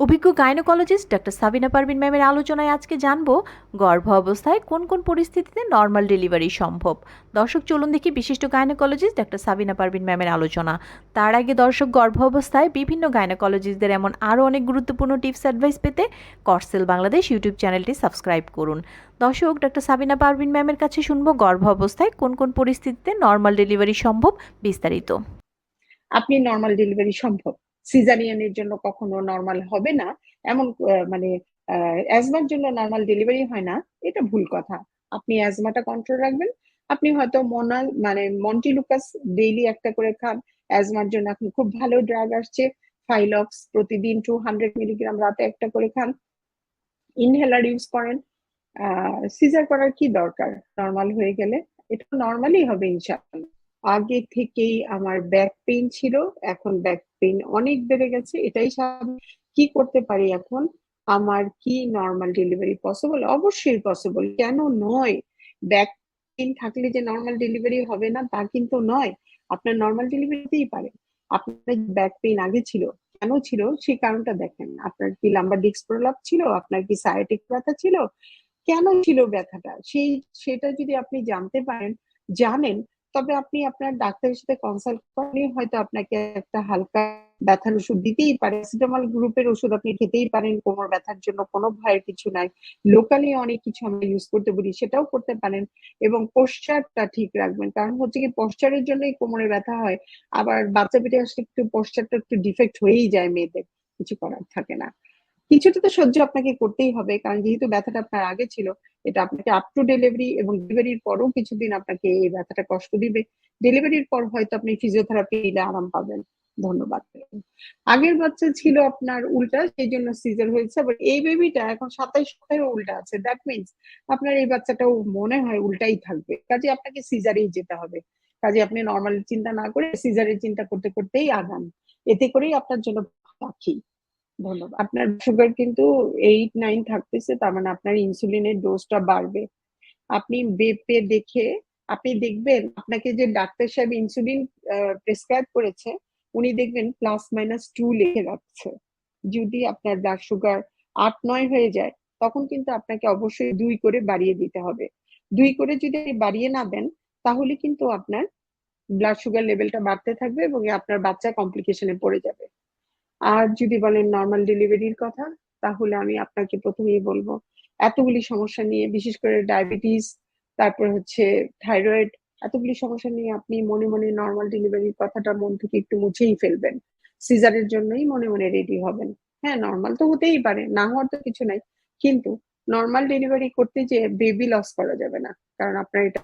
অভিজ্ঞ gynaecologist doctor Sabina Parvin ম্যামের আলোচনায় আজকে জানব, গর্ভ অবস্থায় কোন কোন পরিস্থিতিতে নর্মাল ডেলিভারি সম্ভব? দর্শক, চলুন দেখি বিশিষ্ট গাইনোকোলজিস্ট ডাক্তার সাবিনা পারভিন ম্যামের আলোচনা। তার আগে দর্শক, গর্ভ অবস্থায় বিভিন্ন গাইনোকোলজিস্টদের এমন আরও অনেক গুরুত্বপূর্ণ টিপস অ্যাডভাইস পেতে করসেল বাংলাদেশ ইউটিউব চ্যানেলটি সাবস্ক্রাইব করুন। দর্শক, ডাক্তার সাবিনা পারভিন ম্যামের কাছে শুনব, গর্ভ অবস্থায় কোন কোন পরিস্থিতিতে নর্মাল ডেলিভারি সম্ভব বিস্তারিত। আপনি নর্মাল ডেলিভারি সম্ভব। সিজারিয়ানের জন্য কখনো নর্মাল হবে না। এমন মানে অ্যাজমার জন্য নর্মাল ডেলিভারি হয় না। এটা ভুল কথা। আপনি অ্যাজমাটা কন্ট্রোল রাখবেন। আপনি হয়তো মনাল মানে মন্টিলুকাস ডেইলি একটা করে খান। অ্যাজমার জন্য এখন খুব ভালো ড্রাগ আসছে। ফাইলক্স প্রতিদিন টু হান্ড্রেড মিলিগ্রাম রাতে একটা করে খান। ইনহেলার ইউজ করেন। সিজার করার কি দরকার? নর্মাল হয়ে গেলে। এটা নর্মালি হবে ইনশাআল্লাহ। আগে থেকেই আমার ব্যাক পেইন ছিল, এখন ব্যাক পেইন অনেক বেড়ে গেছে, এটাই কি করতে পারি এখন? আমার কি নর্মাল ডেলিভারি পসিবল অবশ্যই পসিবল কেন নয়? ব্যাক পেইন থাকলে যে নর্মাল ডেলিভারি হবে না, তা কিন্তু নয়। আপনার নর্মাল ডেলিভারিতেই পারে। আপনার ব্যাক পেইন আগে ছিল, কেন ছিল? সেই কারণটা দেখেন। আপনার কি লাম্বার ডিস্ক প্রলাপ ছিল? আপনার কি সায়াটিক ব্যথা ছিল? কেন ছিল ব্যথাটা? সেই, সেটা যদি আপনি জানতে পারেন, জানেন তবে আপনি আপনার ডাক্তারের সাথে কনসাল্ট করলে হয়তো আপনাকে একটা হালকা ব্যথার ওষুধ দিতেই পারে। প্যারাসিটামল গ্রুপের ওষুধ আপনি খেতেই পারেন, কোমর ব্যথার জন্য কোনো ভয়ের কিছু নাই। লোকালি অনেক কিছু আমরা ইউজ করতে বলি সেটাও করতে পারেন। এবং পোস্টারটা ঠিক রাখবেন, কারণ হচ্ছে কি পোস্টারের জন্যই কোমরে ব্যথা হয়। আবার বাচ্চা পেটে আসলে একটু পোস্টারটা একটু ডিফেক্ট হয়েই যায় মেয়েদের, কিছু করার থাকে না। কিছুটা তো সহ্য আপনাকে করতেই হবে, কারণ যেহেতু ব্যথাটা আপনার আগে ছিল, এটা আপনাকে আপ টু ডেলিভারি এবং ডেলিভারির পরও কিছুদিন আপনাকে এই ব্যথাটা কষ্ট দিবে। ডেলিভারির পর হয়তো আপনি ফিজিওথেরাপি নিলে আরাম পাবেন। ধন্যবাদ। আগের বাচ্চা ছিল আপনার উল্টা, সেই জন্য সিজার হয়েছে, আবার এই বেবিটা এখন সাতাইশ সপ্তাহে উল্টা আছে। দ্যাট মিনস আপনার এই বাচ্চাটাও মনে হয় উল্টাই থাকবে। কাজে আপনাকে সিজারেই যেতে হবে। কাজে আপনি নর্মাল চিন্তা না করে সিজারের চিন্তা করতে করতেই আগান। এতে করেই আপনার জন্য রাখি। ধন্যবাদ। আপনার সুগার কিন্তু এইট নাইন থাকতেছে, তার মানে আপনার ইনসুলিনের ডোজটা বাড়বে। আপনি বেপে দেখে, আপনি দেখবেন আপনাকে যে ডাক্তার সাহেব ইনসুলিন প্রেসক্রাইব করেছে, উনি দেখবেন প্লাস মাইনাস টু লিখে রাখছে। যদি আপনার ব্লাড সুগার আট, নয় হয়ে যায়, তখন কিন্তু আপনাকে অবশ্যই দুই করে বাড়িয়ে দিতে হবে। দুই করে যদি বাড়িয়ে না দেন, তাহলে কিন্তু আপনার ব্লাড সুগার লেভেলটা বাড়তে থাকবে এবং আপনার বাচ্চা কমপ্লিকেশনে পড়ে যাবে। আর যদি বলেন নর্মাল ডেলিভারির কথা, তাহলে আমি আপনাকে প্রথমেই বলব, এতগুলি সমস্যা নিয়ে, বিশেষ করে ডায়াবেটিস তারপর হচ্ছে থাইরয়েড এতগুলি সমস্যা নিয়ে আপনি মনে মনে নর্মাল ডেলিভারির কথাটা মন থেকে একটু মুছেই ফেলবেন। সিজারের জন্যই মনে মনে রেডি হবেন। হ্যাঁ নর্মাল তো হতেই পারে, না হওয়ার তো কিছু নাই। কিন্তু নর্মাল ডেলিভারি করতে যে বেবি লস করা যাবে না। কারণ আপনার এটা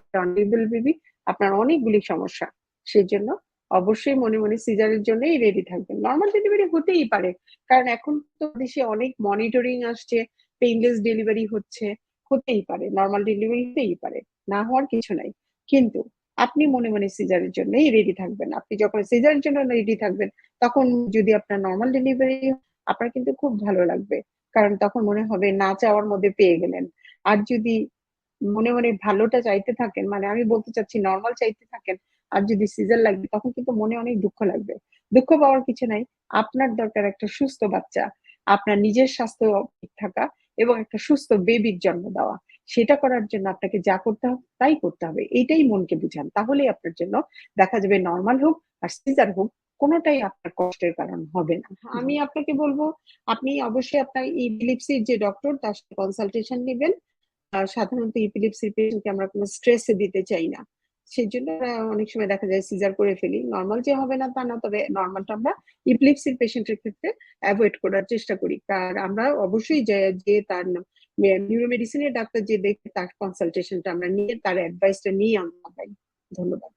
বেবি আপনার অনেকগুলি সমস্যা। সেই জন্য অবশ্যই মনে মনে সিজারের জন্যই রেডি থাকবেন। নর্মাল ডেলিভারি হতেই পারে, কারণ এখন তো দেশে অনেক মনিটরিং আসছে পেইনলেস ডেলিভারি হচ্ছে, হতেই পারে নর্মাল ডেলিভারি হতেই পারে, না হওয়ার কিছু নাই। কিন্তু আপনি মনে মনে সিজারের জন্যই রেডি থাকবেন। আপনি যখন সিজারের জন্য রেডি থাকবেন, তখন যদি আপনার নর্মাল ডেলিভারি আপনার কিন্তু খুব ভালো লাগবে, কারণ তখন মনে হবে না চাওয়ার মধ্যে পেয়ে গেলেন। আর যদি মনে মনে ভালোটা চাইতে থাকেন মানে আমি বলতে চাচ্ছি নর্মাল চাইতে থাকেন আর যদি সিজার লাগবে তখন কিন্তু মনে অনেক দুঃখ লাগবে। দুঃখ পাওয়ার কিছু নাই। আপনার দরকার একটা সুস্থ বাচ্চা আপনার নিজের স্বাস্থ্য ঠিক থাকা এবং একটা সুস্থ বেবির জন্ম দেওয়া। সেটা করার জন্য আপনাকে যা করতে হবে তাই করতে হবে। এইটাই মনকে বুঝান। তাহলেই আপনার জন্য দেখা যাবে নর্মাল হোক আর সিজার হোক কোনোটাই আপনার কষ্টের কারণ হবে না। আমি আপনাকে বলব আপনি অবশ্যই আপনার ইপিলিপসির যে ডক্টর তার সাথে কনসালটেশন নেবেন। সাধারণত ইপিলিপসির পেশেন্টকে আমরা কোনো স্ট্রেস দিতে চাই না। সেই জন্য অনেক সময় দেখা যায় সিজার করে ফেলি। নর্মাল যে হবে না তা না, তবে নর্মালটা আমরা ইপিলিপসির পেশেন্টের ক্ষেত্রে অ্যাভয়েড করার চেষ্টা করি। কারণ আমরা অবশ্যই যে তার নিউরোমেডিসিনের ডাক্তার যে দেখে তার কনসালটেশনটা আমরা নিয়ে, তার অ্যাডভাইসটা নিয়ে আমরা ধন্যবাদ।